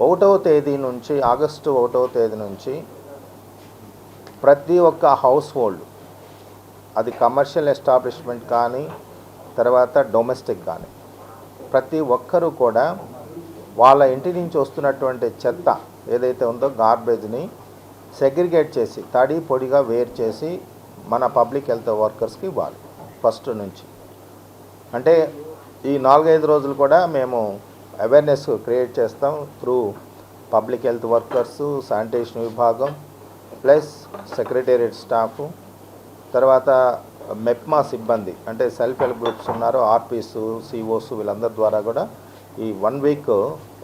ఒకటవ తేదీ నుంచి ఆగస్టు ఒకటవ తేదీ నుంచి ప్రతి ఒక్క హౌస్ హోల్డ్ అది కమర్షియల్ ఎస్టాబ్లిష్మెంట్ కానీ తర్వాత డొమెస్టిక్ కానీ ప్రతి ఒక్కరూ కూడా వాళ్ళ ఇంటి నుంచి వస్తున్నటువంటి చెత్త ఏదైతే ఉందో గార్బేజ్ని సెగ్రిగేట్ చేసి తడి పొడిగా వేరు చేసి మన పబ్లిక్ హెల్త్ వర్కర్స్కి ఇవ్వాలి ఫస్ట్ నుంచి. అంటే ఈ నాలుగైదు రోజులు కూడా మేము అవేర్నెస్ క్రియేట్ చేస్తాం through public health workers sanitation విభాగం ప్లస్ సెక్రటేరియట్ స్టాఫ్ తర్వాత మెప్మా సిబ్బంది అంటే సెల్ఫ్ హెల్ప్ గ్రూప్స్ ఉన్నారు ఆర్పీస్ సిఓస్ వీళ్ళందరి ద్వారా కూడా ఈ వన్ వీక్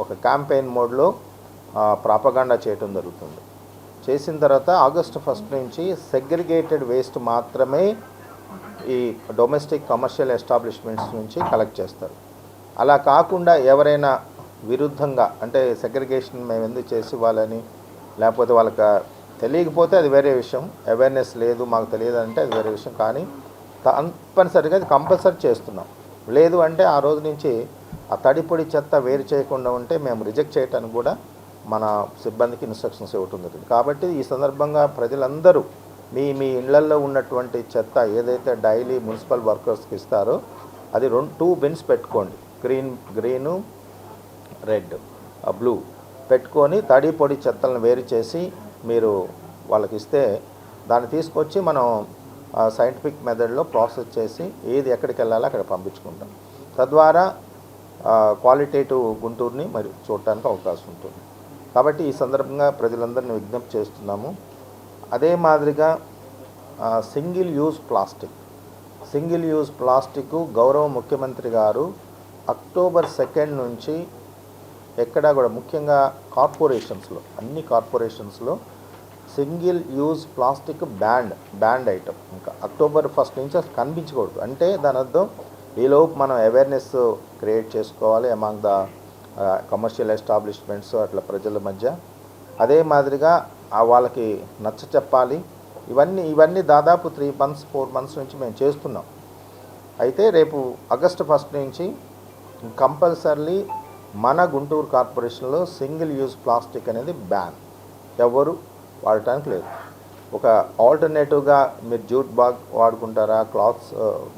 ఒక క్యాంపెయిన్ మోడ్లో ప్రాపగాండా చేయటం జరుగుతుంది. చేసిన తర్వాత ఆగస్టు ఫస్ట్ నుంచి సెగ్రిగేటెడ్ వేస్ట్ మాత్రమే ఈ డొమెస్టిక్ కమర్షియల్ ఎస్టాబ్లిష్మెంట్స్ నుంచి కలెక్ట్ చేస్తారు. అలా కాకుండా ఎవరైనా విరుద్ధంగా అంటే సెగ్రిగేషన్ మేము ఎందుకు చేసి వాళ్ళని లేకపోతే వాళ్ళకి తెలియకపోతే అది వేరే విషయం. అవేర్నెస్ లేదు మాకు తెలియదు అంటే అది వేరే విషయం. కానీ తప్పనిసరిగా అది కంపల్సరీ చేస్తున్నాం. లేదు అంటే ఆ రోజు నుంచి ఆ తడిపొడి చెత్త వేరు చేయకుండా ఉంటే మేము రిజెక్ట్ చేయడానికి కూడా మన సిబ్బందికి ఇన్స్ట్రక్షన్స్ ఇవ్వటం జరిగింది కాబట్టి ఈ సందర్భంగా ప్రజలందరూ మీ మీ ఇళ్ళల్లో ఉన్నటువంటి చెత్త ఏదైతే డైలీ మున్సిపల్ వర్కర్స్కి ఇస్తారో అది రెండు టూ బిన్స్ పెట్టుకోండి. Green green red blue. పెట్టుకొని తడి పొడి చెత్తలను వేరు చేసి మీరు వాళ్ళకి ఇస్తే దాన్ని తీసుకొచ్చి మనం సైంటిఫిక్ మెథడ్లో ప్రాసెస్ చేసి ఏది ఎక్కడికి వెళ్ళాలో అక్కడ పంపించుకుంటాం. తద్వారా క్వాలిటేటివ్ గుంటూరుని మరి చూడటానికి అవకాశం ఉంటుంది. కాబట్టి ఈ సందర్భంగా ప్రజలందరినీ విజ్ఞప్తి చేస్తున్నాము. అదే మాదిరిగా single use plastic single use plastic గౌరవ ముఖ్యమంత్రి గారు అక్టోబర్ సెకండ్ నుంచి ఎక్కడా కూడా ముఖ్యంగా కార్పొరేషన్స్లో అన్ని కార్పొరేషన్స్లో single use plastic banned banned item. ఇంకా అక్టోబర్ ఫస్ట్ నుంచి అసలు కనిపించకూడదు. అంటే దాని అర్థం ఈలోపు మనం అవేర్నెస్ క్రియేట్ చేసుకోవాలి అమాంగ్ ద కమర్షియల్ ఎస్టాబ్లిష్మెంట్స్ అట్లా ప్రజల మధ్య. అదే మాదిరిగా వాళ్ళకి నచ్చ చెప్పాలి. ఇవన్నీ ఇవన్నీ దాదాపు త్రీ మంత్స్ ఫోర్ మంత్స్ నుంచి మేము చేస్తున్నాం. అయితే రేపు ఆగస్టు ఫస్ట్ నుంచి కంపల్సరీ మన గుంటూరు కార్పొరేషన్లో సింగిల్ యూజ్ ప్లాస్టిక్ అనేది బ్యాన్. ఎవరు వాడటానికి లేదు. ఒక ఆల్టర్నేటివ్గా మీరు జూట్ బ్యాగ్ వాడుకుంటారా క్లాత్స్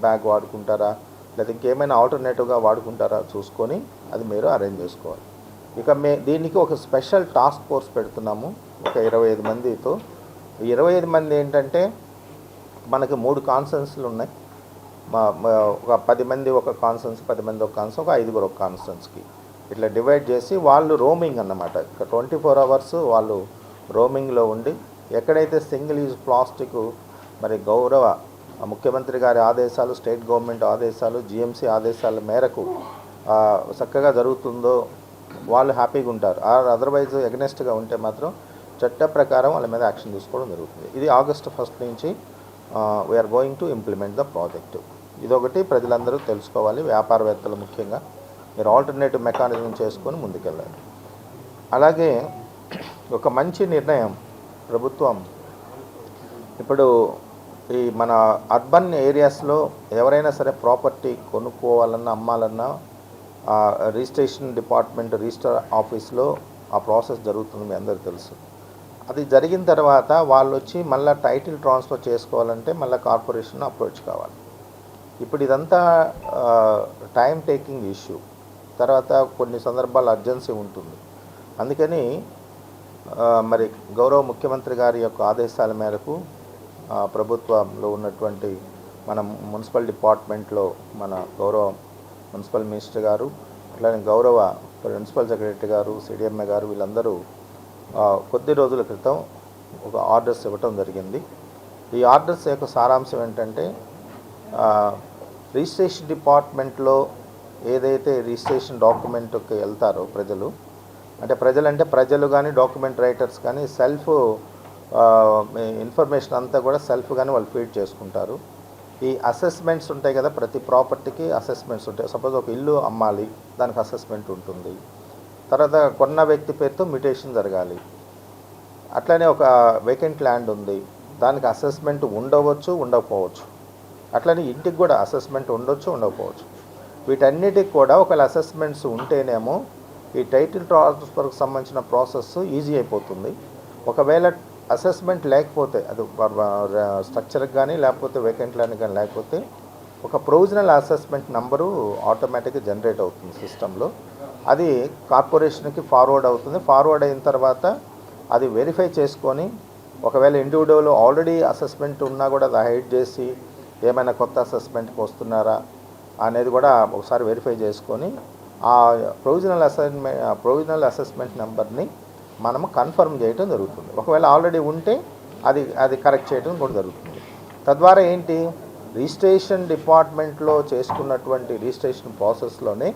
బ్యాగ్ వాడుకుంటారా లేదా ఇంకేమైనా ఆల్టర్నేటివ్గా వాడుకుంటారా చూసుకొని అది మీరు అరేంజ్ చేసుకోవాలి. ఇక మే దీనికి ఒక స్పెషల్ టాస్క్ ఫోర్స్ పెడుతున్నాము ఒక ఇరవై ఐదు మందితో. ఇరవై ఐదు మంది ఏంటంటే మనకి మూడు కాన్ఫరెన్స్లు ఉన్నాయి. మా ఒక పది మంది ఒక కాన్ఫరెన్స్ పది మంది ఒక కాన్ఫరెన్స్ ఒక ఐదుగురు ఒక కాన్ఫరెన్స్కి ఇట్లా డివైడ్ చేసి వాళ్ళు రోమింగ్ అన్నమాట. ట్వంటీ ఫోర్ అవర్స్ వాళ్ళు రోమింగ్లో ఉండి ఎక్కడైతే సింగిల్ యూజ్ ప్లాస్టిక్ మరి గౌరవ ముఖ్యమంత్రి గారి ఆదేశాలు స్టేట్ గవర్నమెంట్ ఆదేశాలు జిఎంసీ ఆదేశాల మేరకు చక్కగా జరుగుతుందో వాళ్ళు హ్యాపీగా ఉంటారు. అదర్వైజ్ ఎగనెస్ట్గా ఉంటే మాత్రం చట్ట ప్రకారం వాళ్ళ మీద యాక్షన్ తీసుకోవడం జరుగుతుంది. ఇది ఆగస్టు ఫస్ట్ నుంచి we are going to implement the project ఇదొకటి ప్రజలందరూ తెలుసుకోవాలి వ్యాపారవేత్తలు ముఖ్యంగా. మీరు ఆల్టర్నేటివ్ మెకానిజం చేసుకొని ముందుకెళ్ళాలి అలాగే ఒక మంచి నిర్ణయం ప్రభుత్వం. ఇప్పుడు ఈ మన అర్బన్ ఏరియాస్లో ఎవరైనా సరే ప్రాపర్టీ కొనుక్కోవాలన్నా అమ్మాలన్నా రిజిస్ట్రేషన్ డిపార్ట్మెంట్ రిజిస్టర్ ఆఫీస్లో ఆ ప్రాసెస్ జరుగుతుంది మీ అందరికీ తెలుసు. అది జరిగిన తర్వాత వాళ్ళు వచ్చి మళ్ళీ టైటిల్ ట్రాన్స్ఫర్ చేసుకోవాలంటే మళ్ళీ కార్పొరేషన్ అప్రోచ్ కావాలి. ఇప్పుడు ఇదంతా టైం టేకింగ్ ఇష్యూ. తర్వాత కొన్ని సందర్భాలు అర్జెన్సీ ఉంటుంది. అందుకని మరి గౌరవ ముఖ్యమంత్రి గారి యొక్క ఆదేశాల మేరకు ప్రభుత్వంలో ఉన్నటువంటి మన మున్సిపల్ డిపార్ట్మెంట్లో మన గౌరవ మున్సిపల్ మినిస్టర్ గారు అట్లానే గౌరవ ప్రిన్సిపల్ సెక్రటరీ గారు సిడిఎంఏ గారు వీళ్ళందరూ కొద్ది రోజుల క్రితం ఒక ఆర్డర్స్ ఇవ్వటం జరిగింది. ఈ ఆర్డర్స్ యొక్క సారాంశం ఏంటంటే రిజిస్ట్రేషన్ డిపార్ట్మెంట్లో ఏదైతే రిజిస్ట్రేషన్ డాక్యుమెంట్కి వెళ్తారో ప్రజలు అంటే ప్రజలు అంటే ప్రజలు కానీ డాక్యుమెంట్ రైటర్స్ కానీ సెల్ఫ్ ఇన్ఫర్మేషన్ అంతా కూడా సెల్ఫ్ కానీ వాళ్ళు ఫీడ్ చేసుకుంటారు. ఈ అసెస్మెంట్స్ ఉంటాయి కదా ప్రతి ప్రాపర్టీకి అసెస్మెంట్స్ ఉంటాయి. సపోజ్ ఒక ఇల్లు అమ్మాలి దానికి అసెస్మెంట్ ఉంటుంది. తర్వాత కొన్న వ్యక్తి పేరుతో మ్యూటేషన్ జరగాలి. అట్లనే ఒక వేకెంట్ ల్యాండ్ ఉంది. దానికి అసెస్మెంట్ ఉండవచ్చు ఉండకపోవచ్చు. అట్లనే ఇంటికి కూడా అసెస్మెంట్ ఉండొచ్చు ఉండకపోవచ్చు. వీటన్నిటికి కూడా ఒకవేళ అసెస్మెంట్స్ ఉంటేనేమో ఈ టైటిల్ ట్రాన్స్ఫర్కి సంబంధించిన ప్రాసెస్ ఈజీ అయిపోతుంది. ఒకవేళ అసెస్మెంట్ లేకపోతే అది స్ట్రక్చర్కి కానీ లేకపోతే వేకెంట్ ల్యాండ్ కానీ లేకపోతే ఒక ప్రొవిజనల్ అసెస్మెంట్ నెంబరు ఆటోమేటిక్గా జనరేట్ అవుతుంది సిస్టంలో అది కార్పొరేషన్కి ఫార్వర్డ్ అవుతుంది. ఫార్వర్డ్ అయిన తర్వాత అది వెరిఫై చేసుకొని ఒకవేళ ఇండివిజువల్ ఆల్రెడీ అసెస్మెంట్ ఉన్నా కూడా అది హైడ్ చేసి ఏమైనా కొత్త అసెస్మెంట్కి వస్తున్నారా అనేది కూడా ఒకసారి వెరిఫై చేసుకొని ఆ ప్రొవిజనల్ అసైన్మెంట్ ప్రొవిజనల్ అసెస్మెంట్ నెంబర్ని మనము కన్ఫర్మ్ చేయడం జరుగుతుంది. ఒకవేళ ఆల్రెడీ ఉంటే అది అది కరెక్ట్ చేయడం కూడా జరుగుతుంది. తద్వారా ఏంటి? రిజిస్ట్రేషన్ డిపార్ట్మెంట్లో చేసుకున్నటువంటి రిజిస్ట్రేషన్ ప్రాసెస్లోనే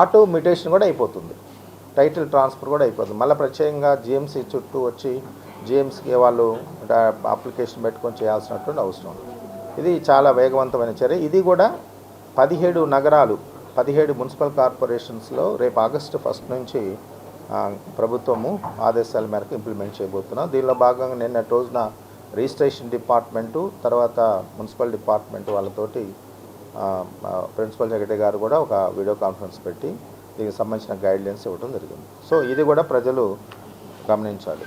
ఆటో మ్యూటేషన్ కూడా అయిపోతుంది. టైటిల్ ట్రాన్స్ఫర్ కూడా అయిపోతుంది. మళ్ళీ ప్రత్యేకంగా జిఎంసీ చుట్టూ వచ్చి జిఎంసీకి వాళ్ళు అప్లికేషన్ పెట్టుకొని చేయాల్సినటువంటి అవసరం ఇది చాలా వేగవంతమైన చర్య. ఇది కూడా పదిహేడు నగరాలు పదిహేడు మున్సిపల్ కార్పొరేషన్స్లో రేపు ఆగస్టు ఫస్ట్ నుంచి ప్రభుత్వము ఆదేశాల మేరకు ఇంప్లిమెంట్ చేయబోతున్నాం. దీనిలో భాగంగా నిన్నటి రోజున రిజిస్ట్రేషన్ డిపార్ట్మెంటు తర్వాత మున్సిపల్ డిపార్ట్మెంట్ వాళ్ళతోటి ప్రిన్సిపల్ సెక్రటరీ గారు కూడా ఒక వీడియో కాన్ఫరెన్స్ పెట్టి దీనికి సంబంధించిన గైడ్లైన్స్ ఇవ్వడం జరిగింది. సో ఇది కూడా ప్రజలు గమనించాలి.